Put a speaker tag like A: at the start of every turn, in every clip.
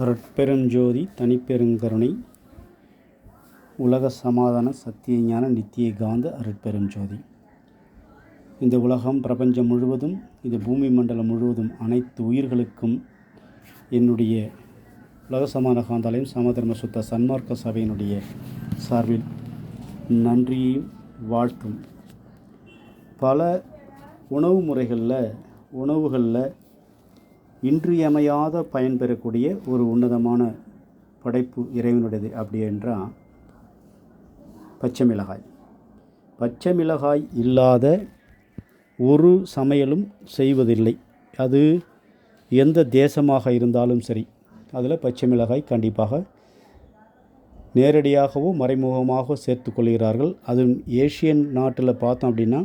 A: அருட்பெருஞ்சோதி தனிப்பெருங்கருணை உலக சமாதான சத்திய ஞான நித்திய காந்த அருட்பெருஞ்சோதி. இந்த உலகம் பிரபஞ்சம் முழுவதும் இந்த பூமி மண்டலம் முழுவதும் அனைத்து உயிர்களுக்கும் என்னுடைய உலக சமாதான காந்தாலயம் சமதர்ம சுத்த சன்மார்க்க சபையினுடைய சார்பில் நன்றியையும் வாழ்த்தும். பல உணவு முறைகளில் உணவுகளில் இன்றியமையாத பயன் பெறக்கூடிய ஒரு உன்னதமான படைப்பு இறைவனுடையது அப்படி என்றால் பச்சை மிளகாய். பச்சை மிளகாய் இல்லாத ஒரு சமையலும் செய்வதில்லை. அது எந்த தேசமாக இருந்தாலும் சரி அதில் பச்சை மிளகாய் கண்டிப்பாக நேரடியாகவோ மறைமுகமாக சேர்த்து கொள்கிறார்கள். அதுவும் ஏஷியன் நாட்டில் பார்த்தோம் அப்படின்னா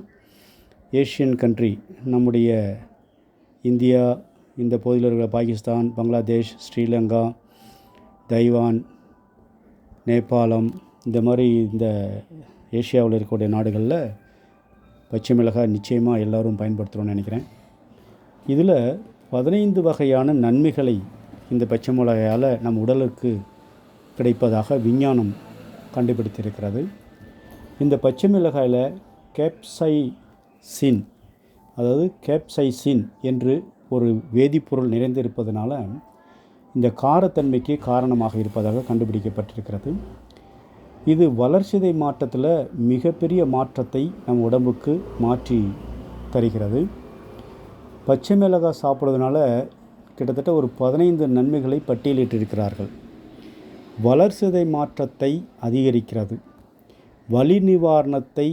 A: ஏஷியன் கண்ட்ரி நம்முடைய இந்தியா இந்த பகுதியில் இருக்கிற பாகிஸ்தான் பங்களாதேஷ் ஸ்ரீலங்கா தைவான் நேபாளம் இந்த மாதிரி இந்த ஏஷியாவில் இருக்கக்கூடிய நாடுகளில் பச்சை மிளகாய் நிச்சயமாக எல்லோரும் பயன்படுத்துகிறோன்னு நினைக்கிறேன். இதில் பதினைந்து வகையான நன்மைகளை இந்த பச்சை மிளகாயால் நம் உடலுக்கு கிடைப்பதாக விஞ்ஞானம் கண்டுபிடித்திருக்கிறது. இந்த பச்சை மிளகாயில் கேப்சைசின் அதாவது கேப்சைசின் என்று ஒரு வேதிப்பொருள் நிறைந்திருப்பதனால இந்த காரத்தன்மைக்கு காரணமாக இருப்பதாக கண்டுபிடிக்கப்பட்டிருக்கிறது. இது வளர்ச்சிதை மாற்றத்தில் மிகப்பெரிய மாற்றத்தை நம் உடம்புக்கு மாற்றி தருகிறது. பச்சை மிளகாய் சாப்பிட்றதுனால கிட்டத்தட்ட ஒரு பதினைந்து நன்மைகளை பட்டியலிட்டிருக்கிறார்கள். வளர்சிதை மாற்றத்தை அதிகரிக்கிறது. வலி நிவாரணத்தை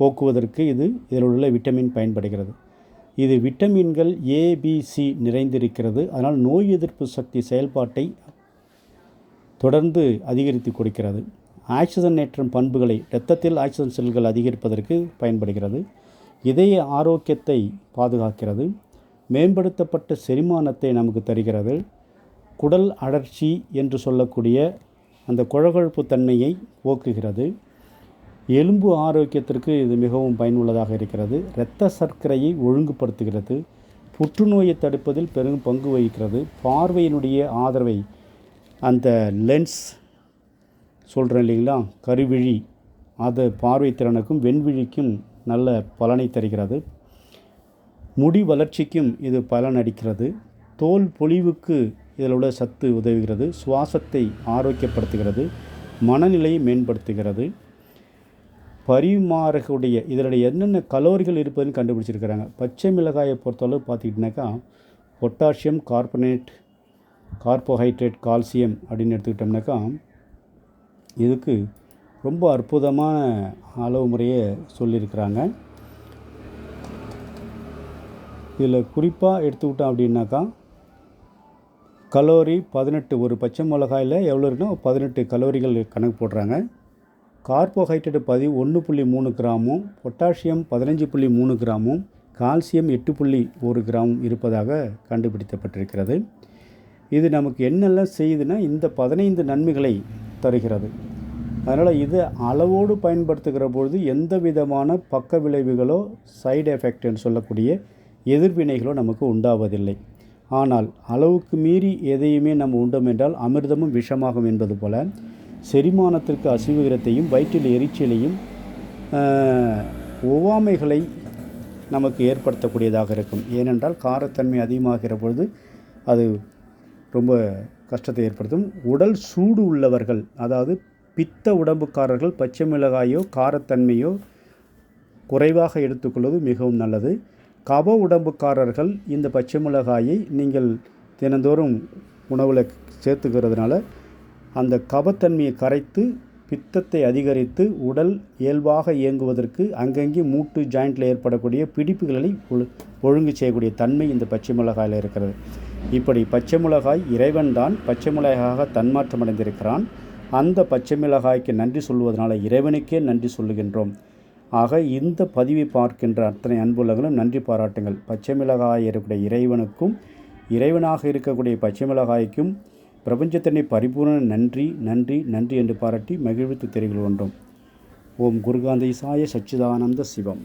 A: போக்குவதற்கு இது இதில் உள்ள விட்டமின் பயன்படுகிறது. இது விட்டமின்கள் ஏபிசி நிறைந்திருக்கிறது. அதனால் நோய் எதிர்ப்பு சக்தி செயல்பாட்டை தொடர்ந்து அதிகரித்து கொடுக்கிறது. ஆக்சிஜனேற்றும் பண்புகளை இரத்தத்தில் ஆக்சிஜன் செல்கள் அதிகரிப்பதற்கு பயன்படுகிறது. இதய ஆரோக்கியத்தை பாதுகாக்கிறது. மேம்படுத்தப்பட்ட செரிமானத்தை நமக்கு தருகிறது. குடல் அழற்சி என்று சொல்லக்கூடிய அந்த குழகொழுப்பு தன்மையை போக்குகிறது. எலும்பு ஆரோக்கியத்திற்கு இது மிகவும் பயனுள்ளதாக இருக்கிறது. இரத்த சர்க்கரையை ஒழுங்குபடுத்துகிறது. புற்றுநோயை தடுப்பதில் பெரும் பங்கு வகிக்கிறது. பார்வையினுடைய ஆதரவை அந்த லென்ஸ் சொல்கிறேன் இல்லைங்களா? கருவிழி. அது பார்வை திறனுக்கும் வெண்விழிக்கும் நல்ல பலனை தருகிறது. முடி வளர்ச்சிக்கும் இது பலன் அளிக்கிறது. தோல் பொலிவுக்கு இதில் உள்ள சத்து உதவுகிறது. சுவாசத்தை ஆரோக்கியப்படுத்துகிறது. மனநிலையை மேம்படுத்துகிறது. பரிமாறக்கூடிய இதனுடைய என்னென்ன கலோரிகள் இருப்பதுன்னு கண்டுபிடிச்சிருக்கிறாங்க. பச்சை மிளகாயை பொறுத்தளவு பார்த்துக்கிட்டினாக்கா பொட்டாசியம் கார்பனேட் கார்போஹைட்ரேட் கால்சியம் அப்படின்னு எடுத்துக்கிட்டோம்னாக்கா இதுக்கு ரொம்ப அற்புதமான அளவு முறையை சொல்லியிருக்கிறாங்க. இதில் குறிப்பாக எடுத்துக்கிட்டோம் அப்படின்னாக்கா கலோரி பதினெட்டு ஒரு பச்சை மிளகாயில் எவ்வளோ இருக்குன்னா பதினெட்டு கலோரிகள் கணக்கு போடுறாங்க. கார்போஹைட்ரேட் பதி ஒன்று புள்ளி மூணு கிராமும் பொட்டாசியம் பதினஞ்சு புள்ளி மூணு கிராமும் கால்சியம் எட்டு புள்ளி ஒரு கிராமும் இருப்பதாக கண்டுபிடிக்கப்பட்டிருக்கிறது. இது நமக்கு என்னெல்லாம் செய்யுதுன்னா இந்த பதினைந்து நன்மைகளை தருகிறது. அதனால் இது அளவோடு பயன்படுத்துகிற பொழுது எந்த விதமான பக்க விளைவுகளோ சைடு எஃபெக்ட்னு சொல்லக்கூடிய எதிர்வினைகளோ நமக்கு உண்டாவதில்லை. ஆனால் அளவுக்கு மீறி எதையுமே நம்ம உண்டோம் என்றால் அமிர்தமும் விஷமாகும் என்பது போல செரிமானத்திற்கு அசிவுகிரத்தையும் வயிற்றில் எரிச்சலையும் ஒவ்வாமைகளை நமக்கு ஏற்படுத்தக்கூடியதாக இருக்கும். ஏனென்றால் காரத்தன்மை அதிகமாகிற பொழுது அது ரொம்ப கஷ்டத்தை ஏற்படுத்தும். உடல் சூடு உள்ளவர்கள் அதாவது பித்த உடம்புக்காரர்கள் பச்சை மிளகாயோ காரத்தன்மையோ குறைவாக எடுத்துக்கொள்வது மிகவும் நல்லது. கப உடம்புக்காரர்கள் இந்த பச்சை மிளகாயை நீங்கள் தினந்தோறும் உணவில் சேர்த்துக்கிறதுனால அந்த கபத்தன்மையை கரைத்து பித்தத்தை அதிகரித்து உடல் இயல்பாக இயங்குவதற்கு அங்கங்கே மூட்டு ஜாயிண்டில் ஏற்படக்கூடிய பிடிப்புகளை ஒழுங்கு செய்யக்கூடிய தன்மை இந்த பச்சை மிளகாயில் இருக்கிறது. இப்படி பச்சை மிளகாய் இறைவன் தான் பச்சை மிளகாயாக தன்மாற்றம் அடைந்திருக்கிறான் அந்த பச்சை மிளகாய்க்கு நன்றி சொல்வதனால இறைவனுக்கே நன்றி சொல்லுகின்றோம். ஆக இந்த பதிவை பார்க்கின்ற அத்தனை அன்புள்ளங்களும் நன்றி பாராட்டுங்கள். பச்சை மிளகாய் இருக்கக்கூடிய இறைவனுக்கும் இறைவனாக இருக்கக்கூடிய பச்சை மிளகாய்க்கும் பிரபஞ்சத்தினை பரிபூர்ண நன்றி நன்றி நன்றி என்று பாராட்டி மகிழ்வித்து ஒன்றும் ஓம் குருகாந்தை சாய சச்சிதானந்த சிவம்.